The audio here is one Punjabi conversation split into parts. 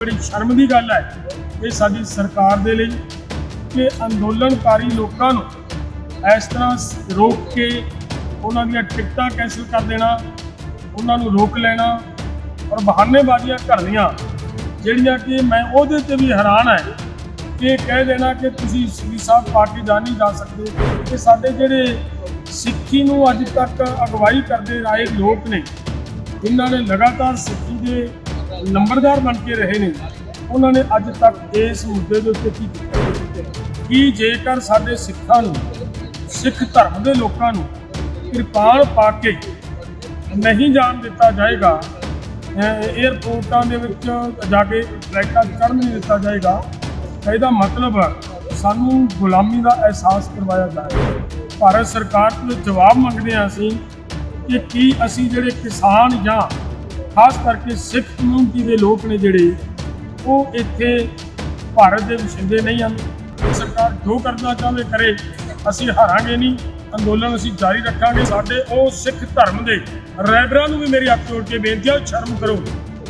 ਬੜੀ ਸ਼ਰਮ ਦੀ ਗੱਲ ਹੈ ਇਹ ਸਾਡੀ ਸਰਕਾਰ ਦੇ ਲਈ ਕਿ ਅੰਦੋਲਨਕਾਰੀ ਲੋਕਾਂ ਨੂੰ ਇਸ ਤਰ੍ਹਾਂ ਰੋਕ ਕੇ ਉਹਨਾਂ ਦੀਆਂ ਟਿਕਟਾਂ ਕੈਂਸਲ ਕਰ ਦੇਣਾ, ਉਹਨਾਂ ਨੂੰ ਰੋਕ ਲੈਣਾ ਔਰ ਬਹਾਨੇਬਾਜ਼ੀਆਂ ਕਰਨੀਆਂ, ਜਿਹੜੀਆਂ ਕਿ ਮੈਂ ਉਹਦੇ ਤੇ ਵੀ ਹੈਰਾਨ ਹੈ ਕਿ ਕਹਿ ਦੇਣਾ ਕਿ ਤੁਸੀਂ ਸ੍ਰੀ ਸਾਹਿਬ ਪਾ ਕੇ ਜਾ ਨਹੀਂ ਜਾ ਸਕਦੇ। ਇਹ ਸਾਡੇ ਜਿਹੜੇ ਸਿੱਖੀ ਨੂੰ ਅੱਜ ਤੱਕ ਅਗਵਾਈ ਕਰਦੇ ਆਏ ਲੋਕ ਨੇ, ਜਿਨ੍ਹਾਂ ਨੇ ਲਗਾਤਾਰ ਸਿੱਖੀ ਦੇ ਨੰਬਰਦਾਰ ਬਣ ਕੇ ਰਹੇ ਨੇ, ਉਹਨਾਂ ਨੇ ਅੱਜ ਤੱਕ ਇਸ ਮੁੱਦੇ ਦੇ ਉੱਤੇ ਕੀ ਕੀਤਾ? ਕਿ ਜੇਕਰ ਸਾਡੇ ਸਿੱਖਾਂ ਨੂੰ, ਸਿੱਖ ਧਰਮ ਦੇ ਲੋਕਾਂ ਨੂੰ ਕਿਰਪਾਨ ਪਾ ਕੇ ਨਹੀਂ ਜਾਣ ਦਿੱਤਾ ਜਾਏਗਾ, ਅਹ ਦੇ ਵਿੱਚ ਜਾ ਕੇ ਫਲਾਈਟਾਂ ਚੜ੍ਹਨ ਨਹੀਂ ਦਿੱਤਾ ਜਾਏਗਾ ਇਹਦਾ ਮਤਲਬ ਸਾਨੂੰ ਗੁਲਾਮੀ ਦਾ ਅਹਿਸਾਸ ਕਰਵਾਇਆ ਜਾਏਗਾ ਭਾਰਤ ਸਰਕਾਰ ਤੋਂ ਜਵਾਬ ਮੰਗਦੇ ਹਾਂ ਅਸੀਂ ਕਿ ਕੀ ਅਸੀਂ ਜਿਹੜੇ ਕਿਸਾਨ ਜਾਂ ਖਾਸ ਕਰਕੇ ਸਿੱਖ ਕਮਿਊਨਿਟੀ ਦੇ ਲੋਕ ਨੇ ਜਿਹੜੇ, ਉਹ ਇੱਥੇ ਭਾਰਤ ਦੇ ਵਸਿੰਦੇ ਨਹੀਂ ਹਨ। ਸਰਕਾਰ ਜੋ ਕਰਨਾ ਚਾਹਵੇ ਕਰੇ, ਅਸੀਂ ਹਾਰਾਂਗੇ ਨਹੀਂ। ਅੰਦੋਲਨ ਅਸੀਂ ਜਾਰੀ ਰੱਖਾਂਗੇ ਸਾਡੇ, ਉਹ ਸਿੱਖ ਧਰਮ ਦੇ ਰੈਬਰਾਂ ਨੂੰ ਵੀ ਮੇਰੀ ਹੱਥ ਜੋੜ ਕੇ ਬੇਨਤੀ ਹੈ ਸ਼ਰਮ ਕਰੋ।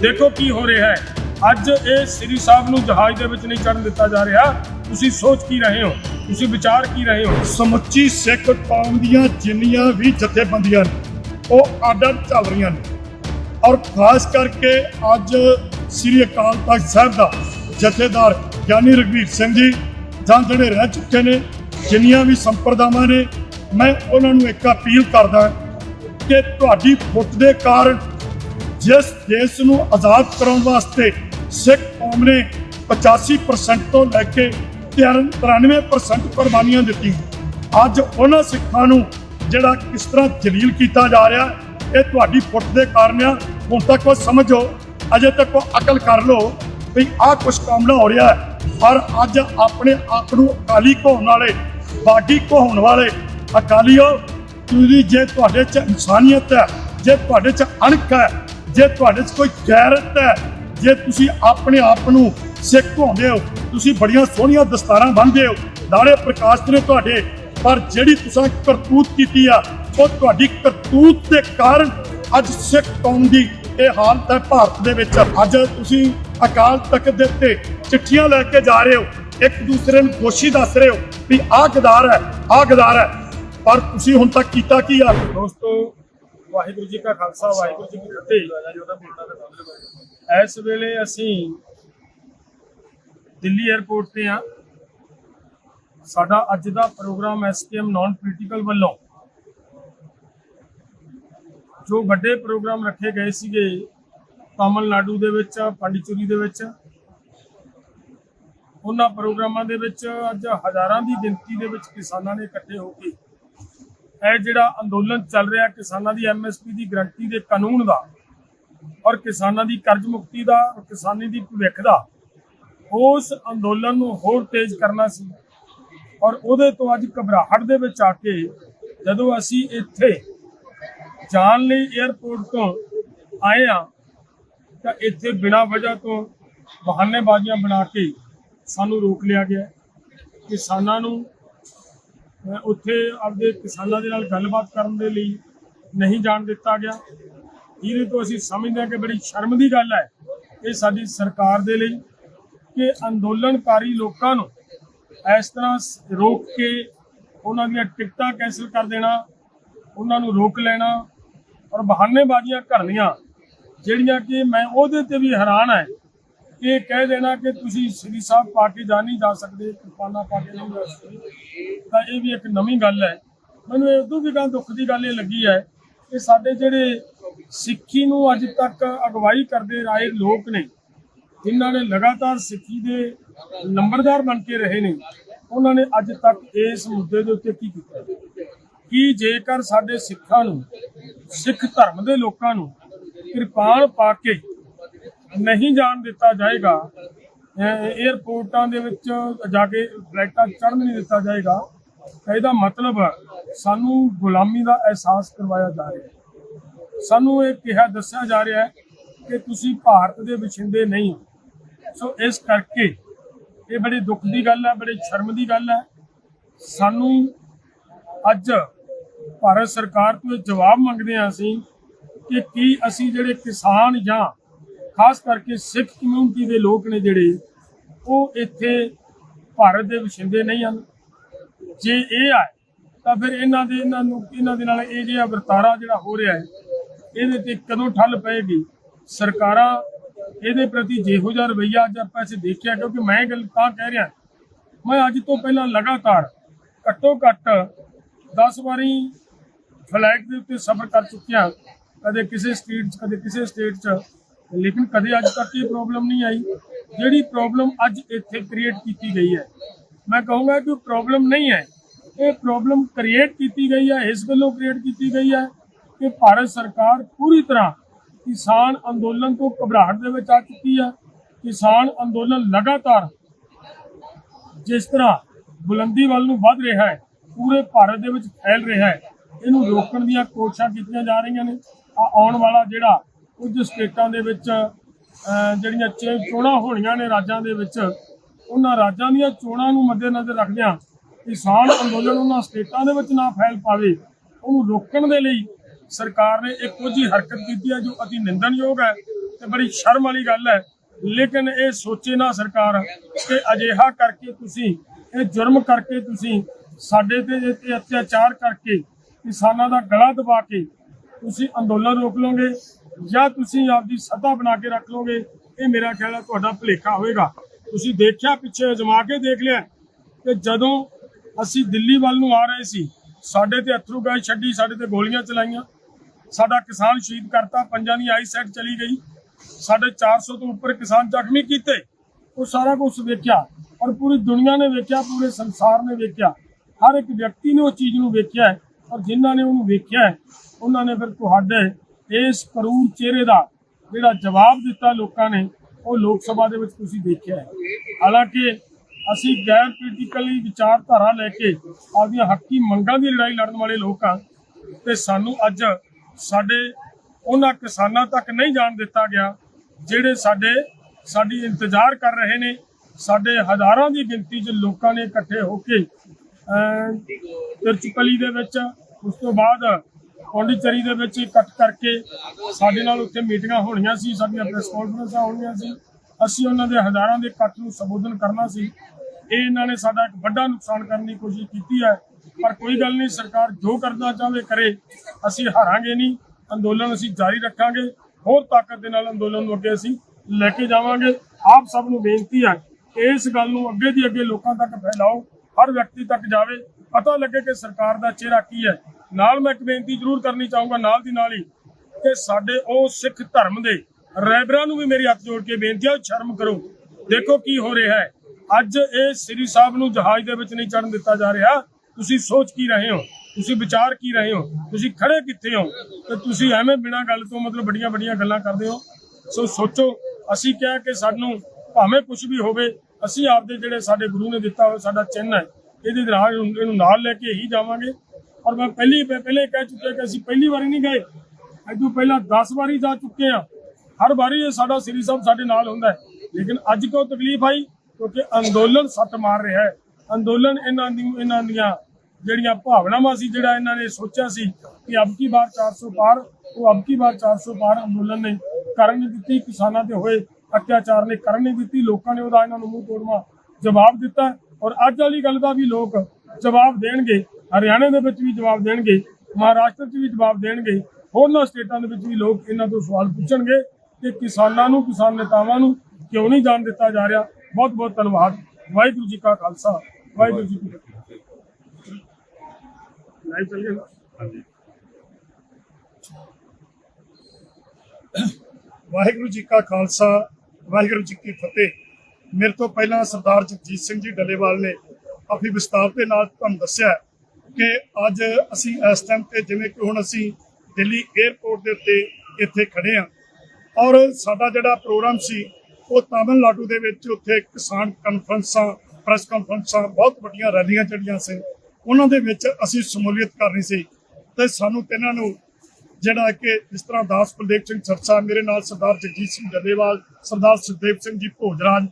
ਦੇਖੋ ਕੀ ਹੋ ਰਿਹਾ ਹੈ। ਅੱਜ ਇਹ ਸ੍ਰੀ ਸਾਹਿਬ ਨੂੰ ਜਹਾਜ਼ ਦੇ ਵਿੱਚ ਨਹੀਂ ਚੜਨ ਦਿੱਤਾ ਜਾ ਰਿਹਾ। ਤੁਸੀਂ ਸੋਚ ਕੀ ਰਹੇ ਹੋ? ਤੁਸੀਂ ਵਿਚਾਰ ਕੀ ਰਹੇ ਹੋ? ਸਮੁੱਚੀ ਸਿੱਖ ਕੌਮ ਦੀਆਂ ਜਿੰਨੀਆਂ ਵੀ ਜਥੇਬੰਦੀਆਂ ਨੇ, ਉਹ ਅੱਡ ਚੱਲ ਰਹੀਆਂ ਨੇ। ਔਰ ਖਾਸ ਕਰਕੇ ਅੱਜ ਸ੍ਰੀ ਅਕਾਲ ਤਖਤ ਸਾਹਿਬ ਦਾ ਜਥੇਦਾਰ ਗਿਆਨੀ ਰਘਵੀਰ ਸਿੰਘ ਜੀ ਜਾਂ ਜਿਹੜੇ ਰਹਿ ਚੁੱਕੇ ਨੇ, ਜਿੰਨੀਆਂ ਵੀ ਸੰਪਰਦਾਵਾਂ ਨੇ, ਮੈਂ ਉਹਨਾਂ ਨੂੰ ਇੱਕ ਅਪੀਲ ਕਰਦਾ ਕਿ ਤੁਹਾਡੀ ਫੁੱਟ ਦੇ ਕਾਰਨ ਜਿਸ ਦੇਸ਼ ਨੂੰ ਆਜ਼ਾਦ ਕਰਾਉਣ ਵਾਸਤੇ ਸਿੱਖ ਕੌਮ ਨੇ 85% ਤੋਂ ਲੈ ਕੇ 93% ਕੁਰਬਾਨੀਆਂ ਦਿੱਤੀਆਂ। ਅੱਜ ਉਹਨਾਂ ਸਿੱਖਾਂ ਨੂੰ ਜਿਹੜਾ ਕਿਸ ਤਰ੍ਹਾਂ ਜਲੀਲ ਕੀਤਾ ਜਾ ਰਿਹਾ ਇਹ ਤੁਹਾਡੀ ਫੁੱਟ ਦੇ ਕਾਰਨ ਆ। ਹੁਣ ਤੱਕ ਉਹ ਸਮਝੋ ਅਜੇ ਤੱਕ ਉਹ ਅਕਲ ਕਰ ਲਓ ਵੀ ਆਹ ਕੁਛ ਕਾਮਨਾ ਹੋ ਰਿਹਾ ਹੈ। ਪਰ ਅੱਜ ਆਪਣੇ ਆਪ ਨੂੰ ਅਕਾਲੀ ਕਹਾਉਣ ਵਾਲੇ, ਬਾਗੀ ਕਹਾਉਣ ਵਾਲੇ, ਅਕਾਲੀਓ, ਤੁਸੀਂ ਜੇ ਤੁਹਾਡੇ 'ਚ ਇਨਸਾਨੀਅਤ ਹੈ, ਜੇ ਤੁਹਾਡੇ 'ਚ ਅਣਖ ਹੈ, ਜੇ ਤੁਹਾਡੇ 'ਚ ਕੋਈ ਗੈਰਤ ਹੈ, ਜੇ ਤੁਸੀਂ ਆਪਣੇ ਆਪ ਨੂੰ ਸਿੱਖ ਕਹਾਉਂਦੇ ਹੋ, ਤੁਸੀਂ ਬੜੀਆਂ ਸੋਹਣੀਆਂ ਦਸਤਾਰਾਂ ਬੰਨ੍ਹਦੇ ਹੋ ਦਾੜੇ ਪ੍ਰਕਾਸ਼ ਨੇ ਤੁਹਾਡੇ, ਪਰ ਜਿਹੜੀ ਤੁਸੀਂ ਕਰਤੂਤ ਕੀਤੀ ਆ ਉਹ ਤੁਹਾਡੀ ਕਰਤੂਤ ਦੇ ਕਾਰਨ ਅੱਜ ਸਿੱਖ ਕੌਮ ਦੀ ਇਹ ਹਾਲਤ ਹੈ, ਭਾਰਤ ਦੇ ਵਿੱਚ। ਅੱਜ ਤੁਸੀਂ ਅਕਾਲ ਤਖਤ ਦੇ ਉੱਤੇ ਚਿੱਠੀਆਂ ਲੈ ਕੇ ਜਾ ਰਹੇ ਹੋ। ਇੱਕ ਦੂਸਰੇ ਨੂੰ ਦੋਸ਼ੀ ਦੱਸ ਰਹੇ ਹੋ ਵੀ ਆਹ ਗਦਾਰ ਹੈ, ਆਹ ਗਦਾਰ ਹੈ। ਪਰ ਤੁਸੀਂ ਹੁਣ ਤੱਕ ਕੀਤਾ ਕੀ ਆ? ਦੋਸਤੋ, ਵਾਹਿਗੁਰੂ ਜੀ ਕਾ ਖਾਲਸਾ, ਵਾਹਿਗੁਰੂ ਜੀ ਕੀ ਫਤਿਹ। ਇਸ ਵੇਲੇ ਅਸੀਂ ਦਿੱਲੀ 에ਅਰਪੋਰਟ ਤੇ ਆ ਸਾਡਾ ਅੱਜ ਦਾ ਪ੍ਰੋਗਰਾਮ ਐਸਕੇਐਮ ਨਾਨ ਪੋਲੀਟੀਕਲ ਵੱਲੋਂ ਜੋ ਵੱਡੇ ਪ੍ਰੋਗਰਾਮ ਰੱਖੇ ਗਏ ਸੀਗੇ, ਤਾਮਿਲਨਾਡੂ ਦੇ ਵਿੱਚ, ਪੰਡਿਚੇਰੀ ਦੇ ਵਿੱਚ, ਉਹਨਾਂ ਪ੍ਰੋਗਰਾਮਾਂ ਦੇ ਵਿੱਚ ਅੱਜ ਹਜ਼ਾਰਾਂ ਦੀ ਗਿਣਤੀ ਦੇ ਵਿੱਚ ਕਿਸਾਨਾਂ ਨੇ ਇਕੱਠੇ ਹੋ ਕੇ ਇਹ ਜਿਹੜਾ ਅੰਦੋਲਨ ਚੱਲ ਰਿਹਾ, ਕਿਸਾਨਾਂ ਦੀ ਐਮਐਸਪੀ ਦੀ ਗਰੰਟੀ ਦੇ ਕਾਨੂੰਨ ਦਾ ਔਰ ਕਿਸਾਨਾਂ ਦੀ ਕਰਜ਼ ਮੁਕਤੀ ਦਾ ਔਰ ਕਿਸਾਨੀ ਦੀ ਭਵਿੱਖ ਦਾ, ਉਸ ਅੰਦੋਲਨ ਨੂੰ ਹੋਰ ਤੇਜ਼ ਕਰਨਾ ਸੀ। ਔਰ ਉਹਦੇ ਤੋਂ ਅੱਜ ਘਬਰਾਹਟ ਦੇ ਵਿੱਚ ਆ ਕੇ ਜਦੋਂ ਅਸੀਂ ਇੱਥੇ ਜਾਣ ਲਈ 에ਅਰਪੋਰਟ ਤੋਂ ਆਏ ਆ, ਤਾਂ ਇੱਥੇ ਬਿਨਾਂ ਵਜ੍ਹਾ ਤੋਂ ਬਹਾਨੇਬਾਜ਼ੀਆਂ ਬਣਾ ਕੇ ਸਾਨੂੰ ਰੋਕ ਲਿਆ ਗਿਆ ਕਿਸਾਨਾਂ ਨੂੰ ਉੱਥੇ ਆਪਦੇ ਕਿਸਾਨਾਂ ਦੇ ਨਾਲ ਗੱਲਬਾਤ ਕਰਨ ਦੇ ਲਈ ਨਹੀਂ ਜਾਣ ਦਿੱਤਾ ਗਿਆ। ਇਹਦੇ ਤੋਂ ਅਸੀਂ ਸਮਝਦੇ ਹਾਂ ਕਿ ਬੜੀ ਸ਼ਰਮ ਦੀ ਗੱਲ ਹੈ ਇਹ ਸਾਡੀ ਸਰਕਾਰ ਦੇ ਲਈ ਕਿ ਅੰਦੋਲਨਕਾਰੀ ਲੋਕਾਂ ਨੂੰ ਇਸ ਤਰ੍ਹਾਂ ਰੋਕ ਕੇ ਉਹਨਾਂ ਦੀਆਂ ਟਿਕਟਾਂ ਕੈਂਸਲ ਕਰ ਦੇਣਾ, ਉਹਨਾਂ ਨੂੰ ਰੋਕ ਲੈਣਾ ਔਰ ਬਹਾਨੇਬਾਜ਼ੀਆਂ ਕਰਨੀਆਂ, ਜਿਹੜੀਆਂ ਕਿ ਮੈਂ ਉਹਦੇ ਤੇ ਵੀ ਹੈਰਾਨ ਹੈ ਕਿ ਇਹ ਕਹਿ ਦੇਣਾ ਕਿ ਤੁਸੀਂ ਸ੍ਰੀ ਸਾਹਿਬ ਪਾ ਕੇ ਜਾ ਨਹੀਂ ਜਾ ਸਕਦੇ, ਕਿਰਪਾਨਾ ਪਾ ਕੇ ਨਹੀਂ ਜਾ ਸਕਦੇ। ਤਾਂ ਇਹ ਵੀ ਇੱਕ ਨਵੀਂ ਗੱਲ ਹੈ। ਮੈਨੂੰ ਇਹ ਤੋਂ ਵੀ ਗੱਲ ਦੁੱਖ ਦੀ ਗੱਲ ਇਹ ਲੱਗੀ ਹੈ ਕਿ ਸਾਡੇ ਜਿਹੜੇ ਸਿੱਖੀ ਨੂੰ ਅੱਜ ਤੱਕ ਅਗਵਾਈ ਕਰਦੇ ਆਏ ਲੋਕ ਨੇ, ਜਿਨ੍ਹਾਂ ਨੇ ਲਗਾਤਾਰ ਸਿੱਖੀ ਦੇ ਨੰਬਰਦਾਰ ਬਣ ਕੇ ਰਹੇ ਨੇ, ਉਹਨਾਂ ਨੇ ਅੱਜ ਤੱਕ ਇਸ ਮੁੱਦੇ ਦੇ ਉੱਤੇ ਕੀ ਕੀਤਾ? ਕਿ ਜੇਕਰ ਸਾਡੇ ਸਿੱਖਾਂ ਨੂੰ, ਸਿੱਖ ਧਰਮ ਦੇ ਲੋਕਾਂ ਨੂੰ ਕਿਰਪਾਨ ਪਾ ਕੇ ਨਹੀਂ ਜਾਣ ਦਿੱਤਾ ਜਾਏਗਾ, ਅਹ ਦੇ ਵਿੱਚ ਜਾ ਕੇ ਫਲਾਈਟਾਂ ਚੜ੍ਹਨ ਨਹੀਂ ਦਿੱਤਾ ਜਾਏਗਾ, ਤਾਂ ਇਹਦਾ ਮਤਲਬ ਸਾਨੂੰ ਗੁਲਾਮੀ ਦਾ ਅਹਿਸਾਸ ਕਰਵਾਇਆ ਜਾ ਰਿਹਾ ਹੈ। ਸਾਨੂੰ ਇਹ ਕਿਹਾ, ਦੱਸਿਆ ਜਾ ਰਿਹਾ ਹੈ ਕਿ ਤੁਸੀਂ ਭਾਰਤ ਦੇ ਵਸਿੰਦੇ ਨਹੀਂ ਸੋ ਇਸ ਕਰਕੇ ਇਹ ਬੜੀ ਦੁੱਖ ਦੀ ਗੱਲ ਹੈ, ਬੜੀ ਸ਼ਰਮ ਦੀ ਗੱਲ ਹੈ। ਸਾਨੂੰ ਅੱਜ ਭਾਰਤ ਸਰਕਾਰ ਤੋਂ ਇਹ ਜਵਾਬ ਮੰਗਦੇ ਹਾਂ ਅਸੀਂ ਕਿ ਕੀ ਅਸੀਂ ਜਿਹੜੇ ਕਿਸਾਨ ਜਾਂ ਖਾਸ ਕਰਕੇ ਸਿੱਖ ਕਮਿਊਨਿਟੀ ਦੇ ਲੋਕ ਨੇ ਜਿਹੜੇ, ਉਹ ਇੱਥੇ ਭਾਰਤ ਦੇ ਵਸਿੰਦੇ ਨਹੀਂ ਹਨ। ਜੇ ਇਹ ਆ ਤਾਂ ਫਿਰ ਇਹਨਾਂ ਦੇ, ਇਹਨਾਂ ਨੂੰ, ਇਹਨਾਂ ਦੇ ਨਾਲ ਇਹ ਜਿਹੜਾ ਵਰਤਾਰਾ ਜਿਹੜਾ ਹੋ ਰਿਹਾ ਹੈ, ਇਹਦੇ ਤੇ ਕਦੋਂ ਠੱਲ ਪਏਗੀ? ਸਰਕਾਰਾਂ ਇਹਦੇ ਪ੍ਰਤੀ ਜਿਹੋ ਜਿਹਾ ਰਵੱਈਆ ਜਾਂ ਪੈਸੇ ਦੇਖਿਆ, ਕਿਉਂਕਿ ਮੈਂ ਇਹ ਗੱਲ ਤਾਂ ਕਹਿ ਰਿਹਾ, ਮੈਂ ਅੱਜ ਤੋਂ ਪਹਿਲਾਂ ਲਗਾਤਾਰ ਘੱਟੋ ਘੱਟ 10 ਵਾਰੀ ਫਲਾਈਟ ਦੇ ਉੱਤੇ ਸਫ਼ਰ ਕਰ ਚੁੱਕਿਆ ਕਦੇ ਕਿਸੇ ਸਟੇਟ 'ਚ, ਕਦੇ ਕਿਸੇ ਸਟੇਟ 'ਚ। ਲੇਕਿਨ ਕਦੇ ਅੱਜ ਤੱਕ ਇਹ ਪ੍ਰੋਬਲਮ ਨਹੀਂ ਆਈ। ਜਿਹੜੀ ਪ੍ਰੋਬਲਮ ਅੱਜ ਇੱਥੇ ਕ੍ਰੀਏਟ ਕੀਤੀ ਗਈ ਹੈ। ਮੈਂ ਕਹੂੰਗਾ ਕਿ ਪ੍ਰੋਬਲਮ ਨਹੀਂ ਹੈ। ਇਹ ਪ੍ਰੋਬਲਮ ਕ੍ਰੀਏਟ ਕੀਤੀ ਗਈ ਹੈ, ਇਸ ਵੱਲੋਂ ਕ੍ਰੀਏਟ ਕੀਤੀ ਗਈ ਹੈ ਕਿ ਭਾਰਤ ਸਰਕਾਰ ਪੂਰੀ ਤਰ੍ਹਾਂ ਕਿਸਾਨ ਅੰਦੋਲਨ ਤੋਂ ਘਬਰਾਹਟ ਦੇ ਵਿੱਚ ਆ ਚੁੱਕੀ ਹੈ। ਕਿਸਾਨ ਅੰਦੋਲਨ ਲਗਾਤਾਰ ਜਿਸ ਤਰ੍ਹਾਂ ਬੁਲੰਦੀ ਵੱਲ ਨੂੰ ਵੱਧ ਰਿਹਾ ਹੈ ਪੂਰੇ ਭਾਰਤ ਦੇ ਵਿੱਚ ਫੈਲ ਰਿਹਾ ਹੈ। ਇਹਨੂੰ ਰੋਕਣ ਦੀਆਂ ਕੋਸ਼ਿਸ਼ਾਂ ਕੀਤੀਆਂ ਜਾ ਰਹੀਆਂ ਨੇ। ਆਉਣ ਵਾਲਾ ਜਿਹੜਾ ਕੁਝ ਸਟੇਟਾਂ ਦੇ ਵਿੱਚ ਜਿਹੜੀਆਂ ਚੇ- ਚੋਣਾਂ ਹੋਣੀਆਂ ਨੇ ਰਾਜਾਂ ਦੇ ਵਿੱਚ, ਉਹਨਾਂ ਰਾਜਾਂ ਦੀਆਂ ਚੋਣਾਂ ਨੂੰ ਮੱਦੇਨਜ਼ਰ ਰੱਖਦਿਆਂ ਕਿਸਾਨ ਅੰਦੋਲਨ ਉਹਨਾਂ ਸਟੇਟਾਂ ਦੇ ਵਿੱਚ ਨਾ ਫੈਲ ਪਾਵੇ, ਉਹਨੂੰ ਰੋਕਣ ਦੇ ਲਈ ਸਰਕਾਰ ਨੇ ਇੱਕ ਕੁਝ ਹੀ ਹਰਕਤ ਕੀਤੀ ਹੈ ਜੋ ਅਤੀ ਨਿੰਦਣਯੋਗ ਹੈ ਤੇ ਬੜੀ ਸ਼ਰਮ ਵਾਲੀ ਗੱਲ ਹੈ। ਲੇਕਿਨ ਇਹ ਸੋਚੇ ਨਾ ਸਰਕਾਰ ਕਿ ਅਜਿਹਾ ਕਰਕੇ ਤੁਸੀਂ, ਇਹ ਜੁਰਮ ਕਰਕੇ ਤੁਸੀਂ ਸਾਡੇ ਤੇ ਇਹ ਅਤਿਆਚਾਰ ਕਰਕੇ ਕਿਸਾਨਾਂ ਦਾ ਗਲਾ ਦਬਾ ਕੇ ਤੁਸੀਂ ਅੰਦੋਲਨ ਰੋਕ ਲਓਗੇ ਜਾਂ ਤੁਸੀਂ ਆਪਦੀ ਸੱਤਾ ਬਣਾ ਕੇ ਰੱਖ ਲਓਗੇ, ਇਹ ਮੇਰਾ ਖਿਆਲ ਹੈ ਤੁਹਾਡਾ ਭੁਲੇਖਾ ਹੋਵੇਗਾ ਤੁਸੀਂ ਦੇਖਿਆ, ਪਿੱਛੇ ਅਜਮਾ ਕੇ ਦੇਖ ਲਿਆ ਕਿ ਜਦੋਂ ਅਸੀਂ ਦਿੱਲੀ ਵੱਲ ਨੂੰ ਆ ਰਹੇ ਸੀ, ਸਾਡੇ ਤੇ ਅਥਰੂ ਗੈਸ ਛੱਡੀ, ਸਾਡੇ ਤੇ ਗੋਲੀਆਂ ਚਲਾਈਆਂ, ਸਾਡਾ ਕਿਸਾਨ ਸ਼ਹੀਦ ਕਰਤਾ, ਪੰਜਾਂ ਦੀ ਆਈ ਸੈਟ ਚਲੀ ਗਈ, ਸਾਡੇ 400 ਤੋਂ ਉੱਪਰ ਕਿਸਾਨ ਜ਼ਖਮੀ ਕੀਤੇ, ਉਹ ਸਾਰਾ ਕੁਝ ਵੇਖਿਆ ਔਰ ਪੂਰੀ ਦੁਨੀਆ ਨੇ ਵੇਖਿਆ, ਪੂਰੇ ਸੰਸਾਰ ਨੇ ਵੇਖਿਆ। ਹਰ ਇੱਕ ਵਿਅਕਤੀ ਨੇ ਉਹ ਚੀਜ਼ ਨੂੰ ਵੇਖਿਆ ਹੈ ਔਰ ਜਿਨ੍ਹਾਂ ਨੇ ਉਹਨੂੰ ਵੇਖਿਆ ਹੈ, ਉਹਨਾਂ ਨੇ ਫਿਰ ਤੁਹਾਡੇ ਇਸ ਕਰੂਰ ਚਿਹਰੇ ਦਾ ਜਿਹੜਾ ਜਵਾਬ ਦਿੱਤਾ ਲੋਕਾਂ ਨੇ, ਉਹ ਲੋਕ ਸਭਾ ਦੇ ਵਿੱਚ ਤੁਸੀਂ ਦੇਖਿਆ ਹੈ। ਹਾਲਾਂਕਿ ਅਸੀਂ ਗੈਰ ਪੋਲੀਟੀਕਲੀ ਵਿਚਾਰਧਾਰਾ ਲੈ ਕੇ ਆਪਦੀਆਂ ਹੱਕੀ ਮੰਗਾਂ ਦੀ ਲੜਾਈ ਲੜਨ ਵਾਲੇ ਲੋਕ ਹਾਂ ਤੇ ਸਾਨੂੰ ਅੱਜ ਸਾਡੇ ਉਹਨਾਂ ਕਿਸਾਨਾਂ ਤੱਕ ਨਹੀਂ ਜਾਣ ਦਿੱਤਾ ਗਿਆ, ਜਿਹੜੇ ਸਾਡੇ, ਸਾਡੀ ਇੰਤਜ਼ਾਰ ਕਰ ਰਹੇ ਨੇ, ਸਾਡੇ ਹਜ਼ਾਰਾਂ ਦੀ ਗਿਣਤੀ 'ਚ ਲੋਕਾਂ ਨੇ ਇਕੱਠੇ ਹੋ ਕੇ ਤਿਰਚੁਕਲੀ ਦੇ ਵਿੱਚ, ਉਸ ਤੋਂ ਬਾਅਦ ਪੌਂਡੀਚੇਰੀ ਦੇ ਵਿੱਚ ਇਕੱਠ ਕਰਕੇ ਸਾਡੇ ਨਾਲ ਉੱਥੇ ਮੀਟਿੰਗਾਂ ਹੋਣੀਆਂ ਸੀ, ਸਾਡੀਆਂ ਪ੍ਰੈਸ ਕਾਨਫਰੰਸਾਂ ਹੋਣੀਆਂ ਸੀ। ਅਸੀਂ ਉਹਨਾਂ ਦੇ ਹਜ਼ਾਰਾਂ ਦੇ ਇਕੱਠ ਨੂੰ ਸੰਬੋਧਨ ਕਰਨਾ ਸੀ। ਇਹ ਇਹਨਾਂ ਨੇ ਸਾਡਾ ਇੱਕ ਵੱਡਾ ਨੁਕਸਾਨ ਕਰਨ ਦੀ ਕੋਸ਼ਿਸ਼ ਕੀਤੀ ਹੈ। ਪਰ ਕੋਈ ਗੱਲ ਨਹੀਂ, ਸਰਕਾਰ ਜੋ ਕਰਨਾ ਚਾਹਵੇ ਕਰੇ, ਅਸੀਂ ਹਾਰਾਂਗੇ ਨਹੀਂ। ਅੰਦੋਲਨ ਅਸੀਂ ਜਾਰੀ ਰੱਖਾਂਗੇ। ਹੋਰ ਤਾਕਤ ਦੇ ਨਾਲ ਅੰਦੋਲਨ ਨੂੰ ਅੱਗੇ ਅਸੀਂ ਲੈ ਕੇ ਜਾਵਾਂਗੇ। ਆਪ ਸਭ ਨੂੰ ਬੇਨਤੀ ਹੈ ਕਿ ਇਸ ਗੱਲ ਨੂੰ ਅੱਗੇ ਦੀ ਅੱਗੇ ਲੋਕਾਂ ਤੱਕ ਫੈਲਾਓ। ਹਰ ਵਿਅਕਤੀ ਤੱਕ ਜਾਵੇ, ਪਤਾ ਲੱਗੇ ਕਿ ਸਰਕਾਰ ਦਾ ਚਿਹਰਾ ਕੀ ਹੈ। ਨਾਲ ਮੈਂ ਇੱਕ ਬੇਨਤੀ ਜ਼ਰੂਰ ਕਰਨੀ ਚਾਹੂੰਗਾ, ਨਾਲ ਦੀ ਨਾਲ ਹੀ, ਕਿ ਸਾਡੇ ਉਹ ਸਿੱਖ ਧਰਮ ਦੇ ਰਹਿਬਰਾਂ ਨੂੰ ਵੀ ਮੇਰੀ ਹੱਥ ਜੋੜ ਕੇ ਬੇਨਤੀ ਹੈ ਸ਼ਰਮ ਕਰੋ। ਦੇਖੋ ਕੀ ਹੋ ਰਿਹਾ ਹੈ। ਅੱਜ ਇਹ ਸ੍ਰੀ ਸਾਹਿਬ ਨੂੰ ਜਹਾਜ਼ ਦੇ ਵਿੱਚ ਨਹੀਂ ਚੜਨ ਦਿੱਤਾ ਜਾ ਰਿਹਾ। ਤੁਸੀਂ ਸੋਚ ਕੀ ਰਹੇ ਹੋ? ਤੁਸੀਂ ਵਿਚਾਰ ਕੀ ਰਹੇ ਹੋ? ਤੁਸੀਂ ਖੜੇ ਕਿੱਥੇ ਹੋ? ਤੇ ਤੁਸੀਂ ਐਵੇਂ ਬਿਨਾਂ ਗੱਲ ਤੋਂ ਮਤਲਬ ਵੱਡੀਆਂ ਵੱਡੀਆਂ ਗੱਲਾਂ ਕਰਦੇ ਹੋ। ਸੋ ਸੋਚੋ, ਅਸੀਂ ਕਿਹਾ ਕਿ ਸਾਨੂੰ ਭਾਵੇਂ ਕੁਝ ਵੀ ਹੋਵੇ ਅਸੀਂ ਆਪਦੇ ਜਿਹੜੇ ਸਾਡੇ ਗੁਰੂ ਨੇ ਦਿੱਤਾ ਹੋਇਆ ਸਾਡਾ ਚਿੰਨ੍ਹ ਹੈ, ਇਹਦੇ ਨਾਲ ਇਹਨੂੰ ਨਾਲ ਲੈ ਕੇ ਹੀ ਜਾਵਾਂਗੇ। ਔਰ ਮੈਂ ਪਹਿਲੀ ਪਹਿਲੇ ਕਹਿ ਚੁੱਕਿਆ ਕਿ ਅਸੀਂ ਪਹਿਲੀ ਵਾਰੀ ਨਹੀਂ ਗਏ। ਅਜੂ ਪਹਿਲਾਂ 10 ਵਾਰੀ ਜਾ ਚੁੱਕੇ ਆ ਹਰ ਵਾਰੀ ਇਹ ਸਾਡਾ ਸ੍ਰੀ ਸਾਹਿਬ ਸਾਡੇ ਨਾਲ ਹੁੰਦਾ ਹੈ। ਲੇਕਿਨ ਅੱਜ ਕਿਉਂ ਤਕਲੀਫ ਆਈ? ਕਿਉਂਕਿ ਅੰਦੋਲਨ ਸੱਟ ਮਾਰ ਰਿਹਾ ਹੈ। ਅੰਦੋਲਨ ਇਹਨਾਂ ਦੀ, ਇਹਨਾਂ ਦੀਆਂ ਜਿਹੜੀਆਂ ਭਾਵਨਾਵਾਂ ਸੀ, ਜਿਹੜਾ ਇਹਨਾਂ ਨੇ ਸੋਚਿਆ ਸੀ ਕਿ ਅਬ ਕੀ ਬਾਰ 400 ਪਾਰ, ਉਹ ਅਬ ਕੀ ਬਾਰ 400 ਪਾਰ ਅੰਦੋਲਨ ਨੇ ਕਰਨ ਦਿੱਤੀ, ਕਿਸਾਨਾਂ ਦੇ ਹੋਏ। ਅਤਿਆਚਾਰ ਨੇ ਕਰਨ ਨਹੀਂ ਦਿੱਤੀ ਲੋਕਾਂ ਨੇ ਉਹਦਾ ਇਹਨਾਂ ਨੂੰ ਮੂੰਹ ਤੋੜਵਾ ਜਵਾਬ ਦਿੱਤਾ ਔਰ ਅੱਜ ਵਾਲੀ ਗੱਲ ਦਾ ਵੀ ਲੋਕ ਜਵਾਬ ਦੇਣਗੇ ਹਰਿਆਣੇ ਦੇ ਵਿੱਚ ਵੀ ਜਵਾਬ ਦੇਣਗੇ ਮਹਾਰਾਸ਼ਟਰ 'ਚ ਵੀ ਜਵਾਬ ਦੇਣਗੇ ਹੋਰਨਾਂ ਸਟੇਟਾਂ ਦੇ ਵਿੱਚ ਵੀ ਲੋਕ ਇਹਨਾਂ ਤੋਂ ਸਵਾਲ ਪੁੱਛਣਗੇ ਕਿ ਕਿਸਾਨਾਂ ਨੂੰ ਕਿਸਾਨ ਨੇਤਾਵਾਂ ਨੂੰ ਕਿਉਂ ਨਹੀਂ ਜਾਣ ਦਿੱਤਾ ਜਾ ਰਿਹਾ। ਬਹੁਤ ਬਹੁਤ ਧੰਨਵਾਦ। ਵਾਹਿਗੁਰੂ ਜੀ ਕਾ ਖਾਲਸਾ। ਵਾਹਿਗੁਰੂ ਜੀ ਕੀ ਫਤਿਹ। ਲਾਈਵ ਚੱਲ ਗਿਆ ਹਾਂਜੀ। ਵਾਹਿਗੁਰੂ ਜੀ ਕਾ ਖਾਲਸਾ। ਵਾਹਿਗੁਰੂ ਜੀ ਕੀ ਫਤਿਹ। ਮੇਰੇ ਤੋਂ ਪਹਿਲਾਂ ਸਰਦਾਰ ਜਗਜੀਤ ਸਿੰਘ ਜੀ ਡੱਲੇਵਾਲ ਨੇ ਕਾਫੀ ਵਿਸਤਾਰ ਦੇ ਨਾਲ ਤੁਹਾਨੂੰ ਦੱਸਿਆ ਕਿ ਅੱਜ ਅਸੀਂ ਇਸ ਟਾਈਮ ਤੇ ਜਿਵੇਂ ਕਿ ਹੁਣ ਅਸੀਂ ਦਿੱਲੀ 에ਅਰਪੋਰਟ ਦੇ ਉੱਤੇ ਇੱਥੇ ਖੜੇ ਹਾਂ ਔਰ ਸਾਡਾ ਜਿਹੜਾ ਪ੍ਰੋਗਰਾਮ ਸੀ, ਉਹ ਤਾਮਿਲਨਾਡੂ ਦੇ ਵਿੱਚ ਉੱਥੇ ਕਿਸਾਨ ਕਾਨਫਰੰਸਾਂ ਪ੍ਰੈਸ ਕਾਨਫਰੰਸਾਂ ਬਹੁਤ ਵੱਡੀਆਂ ਰੈਲੀਆਂ ਜਿਹੜੀਆਂ ਸੀ, ਉਹਨਾਂ ਦੇ ਵਿੱਚ ਅਸੀਂ ਸ਼ਮੂਲੀਅਤ ਕਰਨੀ ਸੀ ਤੇ ਸਾਨੂੰ ਤਿੰਨਾਂ ਨੂੰ ਜਿਹੜਾ ਕਿ ਜਿਸ ਤਰ੍ਹਾਂ ਦਾਸ ਕੁਲਦੀਪ ਸਿੰਘ ਸਰਸਾ, ਮੇਰੇ ਨਾਲ ਸਰਦਾਰ ਜਗਜੀਤ ਸਿੰਘ ਡੱਲੇਵਾਲ, ਸਰਦਾਰ ਸੁਖਦੇਵ ਸਿੰਘ ਜੀ ਭੋਜਰਾਜ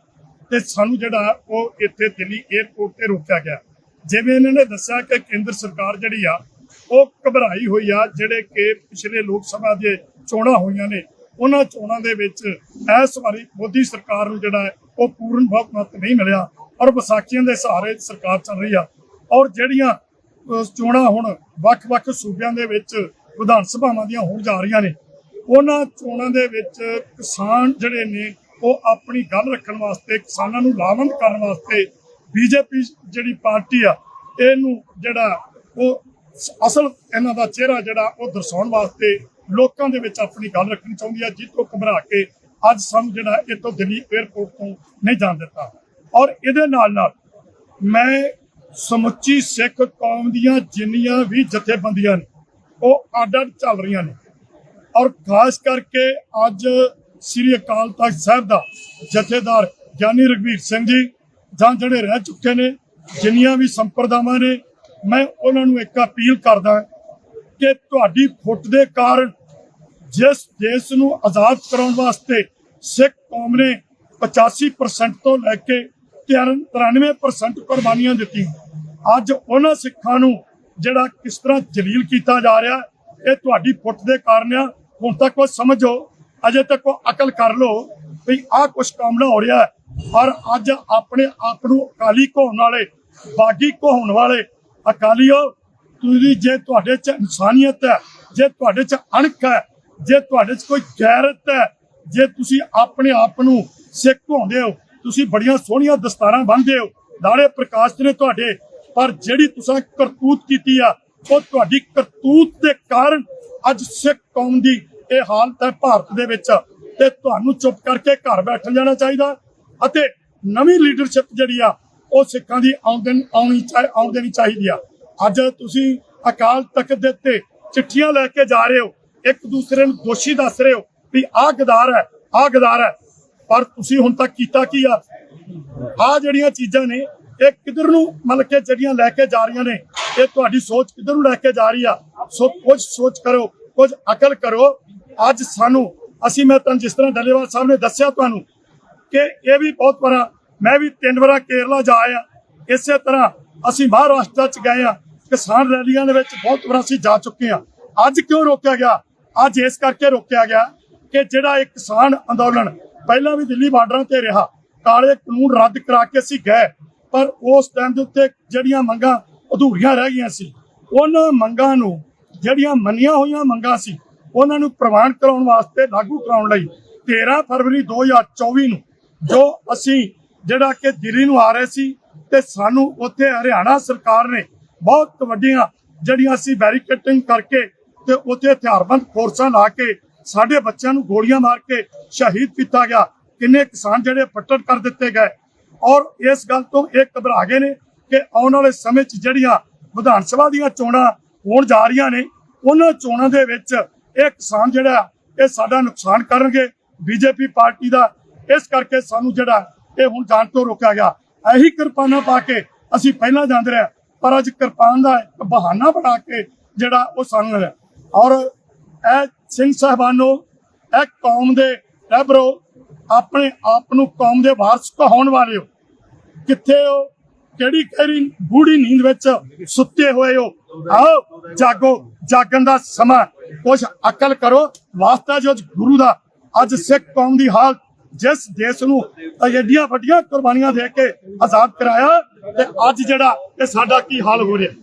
ਤੇ ਸਾਨੂੰ ਜਿਹੜਾ ਉਹ ਇੱਥੇ ਦਿੱਲੀ 에ਅਰਪੋਰਟ ਤੇ ਰੋਕਿਆ ਗਿਆ। ਜਿਵੇਂ ਇਹਨਾਂ ਨੇ ਦੱਸਿਆ ਕਿ ਕੇਂਦਰ ਸਰਕਾਰ ਜਿਹੜੀ ਆ, ਉਹ ਘਬਰਾਈ ਹੋਈ ਆ, ਜਿਹੜੇ ਕਿ ਪਿਛਲੇ ਲੋਕ ਸਭਾ ਦੇ ਚੋਣਾਂ ਹੋਈਆਂ ਨੇ, ਉਹਨਾਂ ਚੋਣਾਂ ਦੇ ਵਿੱਚ ਇਸ ਵਾਰੀ ਮੋਦੀ ਸਰਕਾਰ ਨੂੰ ਜਿਹੜਾ ਹੈ, ਉਹ ਪੂਰਨ ਬਹੁਮਤ ਨਹੀਂ ਮਿਲਿਆ, ਔਰ ਵਿਸਾਖੀਆਂ ਦੇ ਸਹਾਰੇ ਸਰਕਾਰ ਚੱਲ ਰਹੀ ਆ। ਔਰ ਜਿਹੜੀਆਂ ਚੋਣਾਂ ਹੁਣ ਵੱਖ-ਵੱਖ ਸੂਬਿਆਂ ਦੇ ਵਿੱਚ ਵਿਧਾਨ ਸਭਾਵਾਂ ਦੀਆਂ ਹੋਣ ਜਾ ਰਹੀਆਂ ਨੇ। ਉਹਨਾਂ ਚੋਣਾਂ ਦੇ ਵਿੱਚ ਕਿਸਾਨ ਜਿਹੜੇ ਨੇ, ਉਹ ਆਪਣੀ ਗੱਲ ਰੱਖਣ ਵਾਸਤੇ, ਕਿਸਾਨਾਂ ਨੂੰ ਲਾਭਵੰਦ ਕਰਨ ਵਾਸਤੇ ਬੀਜੇਪੀ ਜਿਹੜੀ ਪਾਰਟੀ ਆ, ਇਹਨੂੰ ਜਿਹੜਾ ਉਹ ਅਸਲ ਇਹਨਾਂ ਦਾ ਚਿਹਰਾ ਜਿਹੜਾ ਉਹ ਦਰਸਾਉਣ ਵਾਸਤੇ ਲੋਕਾਂ ਦੇ ਵਿੱਚ ਆਪਣੀ ਗੱਲ ਰੱਖਣੀ ਚਾਹੁੰਦੀ ਆ, ਜਿੱਤੋਂ ਘਬਰਾ ਕੇ ਅੱਜ ਸਾਨੂੰ ਜਿਹੜਾ ਇੱਥੋਂ ਦਿੱਲੀ 에ਅਰਪੋਰਟ ਤੋਂ ਨਹੀਂ ਜਾਣ ਦਿੱਤਾ। ਔਰ ਇਹਦੇ ਨਾਲ ਨਾਲ ਮੈਂ ਸਮੁੱਚੀ ਸਿੱਖ ਕੌਮ ਦੀਆਂ ਜਿੰਨੀਆਂ ਵੀ ਜਥੇਬੰਦੀਆਂ ਨੇ ਉਹ ਅੱਡ ਅੱਡ ਚੱਲ ਰਹੀਆਂ ਨੇ। ਔਰ ਖਾਸ ਕਰਕੇ ਅੱਜ ਸ੍ਰੀ ਅਕਾਲ ਤਖਤ ਸਾਹਿਬ ਦਾ ਜਥੇਦਾਰ ਗਿਆਨੀ ਰਘਵੀਰ ਸਿੰਘ ਜੀ ਜਾਂ ਜਿਹੜੇ ਰਹਿ ਚੁੱਕੇ ਨੇ, ਜਿੰਨੀਆਂ ਵੀ ਸੰਪਰਦਾਵਾਂ ਨੇ, ਮੈਂ ਉਹਨਾਂ ਨੂੰ ਇੱਕ ਅਪੀਲ ਕਰਦਾ ਕਿ ਤੁਹਾਡੀ ਫੁੱਟ ਦੇ ਕਾਰਨ ਜਿਸ ਦੇਸ਼ ਨੂੰ ਆਜ਼ਾਦ ਕਰਾਉਣ ਵਾਸਤੇ ਸਿੱਖ ਕੌਮ ਨੇ 85% ਤੋਂ ਲੈ ਕੇ 93% ਕੁਰਬਾਨੀਆਂ ਦਿੱਤੀਆਂ। ਅੱਜ ਉਹਨਾਂ ਸਿੱਖਾਂ ਨੂੰ ਜਿਹੜਾ ਕਿਸ ਤਰ੍ਹਾਂ ਜਲੀਲ ਕੀਤਾ ਜਾ ਰਿਹਾ ਇਹ ਤੁਹਾਡੀ ਫੁੱਟ ਦੇ ਕਾਰਨ ਆ। ਹੁਣ ਤੱਕ ਉਹ ਸਮਝੋ, ਅਜੇ ਤੱਕ ਉਹ ਅਕਲ ਕਰ ਲੋ ਵੀ ਆਹ ਕੁਛ ਕੰਮ ਹੋ ਰਿਹਾ ਔਰ ਅੱਜ ਆਪਣੇ ਆਪ ਨੂੰ ਅਕਾਲੀ ਕਹਾਉਣ ਵਾਲੇ, ਬਾਗੀ ਕਹਾਉਣ ਵਾਲੇ, ਅਕਾਲੀਓ, ਤੁਸੀਂ ਜੇ ਤੁਹਾਡੇ ਚ ਇਨਸਾਨੀਅਤ ਹੈ, ਜੇ ਤੁਹਾਡੇ ਚ ਅਣਖ ਹੈ, ਜੇ ਤੁਹਾਡੇ ਚ ਕੋਈ ਗੈਰਤ ਹੈ, ਜੇ ਤੁਸੀਂ ਆਪਣੇ ਆਪ ਨੂੰ ਸਿੱਖ ਹੁੰਦੇ ਹੋ, ਤੁਸੀਂ ਬੜੀਆਂ ਸੋਹਣੀਆਂ ਦਸਤਾਰਾਂ ਬੰਨ੍ਹਦੇ ਹੋ ਦਾੜੇ ਪ੍ਰਕਾਸ਼ ਨੇ ਤੁਹਾਡੇ ਪਰ ਜਿਹੜੀ ਤੁਸੀਂ ਕਰਤੂਤ ਕੀਤੀ ਆ, ਉਹ ਤੁਹਾਡੀ ਕਰਤੂਤ ਦੇ ਕਾਰਨ ਅੱਜ ਸਿੱਖ ਕੌਮ ਦੀ ਇਹ ਹਾਲਤ ਹੈ ਭਾਰਤ ਦੇ ਵਿੱਚ। ਤੇ ਤੁਹਾਨੂੰ ਚੁੱਪ ਕਰਕੇ ਘਰ ਬੈਠ ਜਾਣਾ ਚਾਹੀਦਾ ਅਤੇ ਨਵੀਂ ਲੀਡਰਸ਼ਿਪ ਜਿਹੜੀ ਆ, ਉਹ ਸਿੱਖਾਂ ਦੀ ਆਮਦਨ ਆਉਣੀ ਚਾਹੀ ਆਉਣ ਚਾਹੀਦੀ ਆ। ਅੱਜ ਤੁਸੀਂ ਅਕਾਲ ਤਖਤ ਦੇ ਉੱਤੇ ਚਿੱਠੀਆਂ ਲੈ ਕੇ ਜਾ ਰਹੇ ਹੋ, ਇੱਕ ਦੂਸਰੇ ਨੂੰ ਦੋਸ਼ੀ ਦੱਸ ਰਹੇ ਹੋ ਵੀ ਆਹ ਗਦਾਰ ਹੈ, ਆਹ ਗਦਾਰ ਹੈ। ਪਰ ਤੁਸੀਂ ਹੁਣ ਤੱਕ ਕੀਤਾ ਕੀ ਆ? ਆ ਜਿਹੜੀਆਂ ਚੀਜ਼ਾਂ ਨੇ ਇਹ ਕਿੱਧਰ ਨੂੰ ਮਤਲਬ ਕਿ ਜਿਹੜੀਆਂ ਲੈ ਕੇ ਜਾ ਰਹੀਆਂ ਨੇ, ਇਹ ਤੁਹਾਡੀ ਸੋਚ ਕਿੱਧਰ ਨੂੰ ਲੈ ਕੇ ਜਾ ਰਹੀ ਆ? ਸੋ ਕੁਝ ਸੋਚ ਕਰੋ, ਕੁਝ ਅਕਲ ਕਰੋ। ਅੱਜ ਸਾਨੂੰ, ਅਸੀਂ ਮੈਂ ਤੁਹਾਨੂੰ ਜਿਸ ਤਰ੍ਹਾਂ ਡੱਲੇਵਾਲ ਸਾਹਿਬ ਨੇ ਦੱਸਿਆ ਤੁਹਾਨੂੰ ਕਿ ਇਹ ਵੀ ਬਹੁਤ ਵਾਰਾ, ਮੈਂ ਵੀ ਤਿੰਨ ਵਾਰਾ ਕੇਰਲਾ ਜਾ ਆਇਆ। ਇਸੇ ਤਰ੍ਹਾਂ ਅਸੀਂ ਮਹਾਰਾਸ਼ਟਰ ਚ ਗਏ ਆ। ਕਿਸਾਨ ਰੈਲੀਆਂ ਦੇ ਵਿੱਚ ਬਹੁਤ ਵਾਰ ਅਸੀਂ ਜਾ ਚੁੱਕੇ ਆ। ਅੱਜ ਕਿਉਂ ਰੋਕਿਆ ਗਿਆ? ਅੱਜ ਇਸ ਕਰਕੇ ਰੋਕਿਆ ਗਿਆ ਕਿ ਜਿਹੜਾ ਇਹ ਕਿਸਾਨ ਅੰਦੋਲਨ ਪਹਿਲਾਂ ਵੀ ਦਿੱਲੀ ਬਾਰਡਰਾਂ ਤੇ ਰਿਹਾ, ਕਾਲੇ ਕਾਨੂੰਨ ਰੱਦ ਕਰਾ ਕੇ ਅਸੀਂ ਗਏ। ਪਰ ਉਸ ਟਾਈਮ ਦੇ ਉੱਤੇ ਜਿਹੜੀਆਂ ਮੰਗਾਂ ਅਧੂਰੀਆਂ ਰਹਿ ਗਈਆਂ ਸੀ, ਉਹਨਾਂ ਮੰਗਾਂ ਨੂੰ ਜਿਹੜੀਆਂ ਮੰਨੀਆਂ ਹੋਈਆਂ ਮੰਗਾਂ ਸੀ, ਉਹਨਾਂ ਨੂੰ ਪ੍ਰਵਾਨ ਕਰਾਉਣ ਵਾਸਤੇ ਲਾਗੂ ਕਰਾਉਣ ਲਈ 13 ਫਰਵਰੀ 2024 ਨੂੰ ਜੋ ਅਸੀਂ ਜਿਹੜਾ ਕਿ ਦਿੱਲੀ ਨੂੰ ਆ ਰਹੇ ਸੀ ਤੇ ਸਾਨੂੰ ਉੱਥੇ ਹਰਿਆਣਾ ਸਰਕਾਰ ਨੇ ਬਹੁਤ ਵੱਡੀਆਂ ਜਿਹੜੀਆਂ ਅਸੀਂ ਬੈਰੀਕੇਟਿੰਗ ਕਰਕੇ ਤੇ ਉੱਥੇ ਹਥਿਆਰਬੰਦ ਫੋਰਸਾਂ ਲਾ ਕੇ ਸਾਡੇ ਬੱਚਿਆਂ ਨੂੰ ਗੋਲੀਆਂ ਮਾਰ ਕੇ ਸ਼ਹੀਦ ਕੀਤਾ ਗਿਆ। ਕਿੰਨੇ ਕਿਸਾਨ ਜਿਹੜੇ ਫੱਟੜ ਕਰ ਦਿੱਤੇ ਗਏ ਔਰ ਇਸ ਗੱਲ ਤੋਂ ਇਹ ਘਬਰਾ ਗਏ ਨੇ ਕਿ ਆਉਣ ਵਾਲੇ ਸਮੇਂ 'ਚ ਜਿਹੜੀਆਂ ਵਿਧਾਨ ਸਭਾ ਦੀਆਂ ਚੋਣਾਂ ਹੋਣ ਜਾ ਰਹੀਆਂ ਨੇ, ਉਹਨਾਂ ਚੋਣਾਂ ਦੇ ਵਿੱਚ ਇਹ ਕਿਸਾਨ ਜਿਹੜਾ, ਇਹ ਸਾਡਾ ਨੁਕਸਾਨ ਕਰਨਗੇ। ਬੀਜੇਪੀ ਪਾਰਟੀ ਦਾ ਇਸ ਕਰਕੇ ਸਾਨੂੰ ਜਿਹੜਾ, ਇਹ ਹੁਣ ਜਾਣ ਤੋਂ ਰੋਕਿਆ ਗਿਆ। ਇਹੀ ਕਿਰਪਾਨਾਂ ਪਾ ਕੇ ਅਸੀਂ ਪਹਿਲਾਂ ਜਾਂਦੇ ਰਹੇ, ਪਰ ਅੱਜ ਕਿਰਪਾਨ ਦਾ ਇੱਕ ਬਹਾਨਾ ਬਣਾ ਕੇ ਜਿਹੜਾ ਉਹ ਸਾਨੂੰ ਔਰ ਇਹ ਸਿੰਘ ਸਾਹਿਬਾਨੋ, ਇਹ ਕੌਮ ਦੇ ਰਹਿਬਰੋ ਆਪਣੇ ਆਪ ਨੂੰ ਕੌਮ ਦੇ ਵਾਰਸ ਕਹਾਉਣ ਵਾਲੇ ਹੋ। ਕਿੱਥੇ ਹੋ? ਕਿਹੜੀ ਕਿਹੜੀ ਬੂੜੀ ਨੀਂਦ ਵਿੱਚ ਸੁੱਤੇ ਹੋਏ ਹੋ? ਆਓ, ਜਾਗੋ, ਜਾਗਣ ਦਾ ਸਮਾਂ। ਕੁਛ ਅਕਲ ਕਰੋ। ਵਾਸਤਾ ਜੋ ਗੁਰੂ ਦਾ, ਅੱਜ ਸਿੱਖ ਕੌਮ ਦੀ ਹਾਲਤ, ਜਿਸ ਦੇਸ਼ ਨੂੰ ਐਡੀਆਂ ਵੱਡੀਆਂ ਕੁਰਬਾਨੀਆਂ ਦੇ ਕੇ ਆਜ਼ਾਦ ਕਰਾਇਆ, ਤੇ ਅੱਜ ਜਿਹੜਾ ਇਹ ਸਾਡਾ ਕੀ ਹਾਲ ਹੋ ਰਿਹਾ?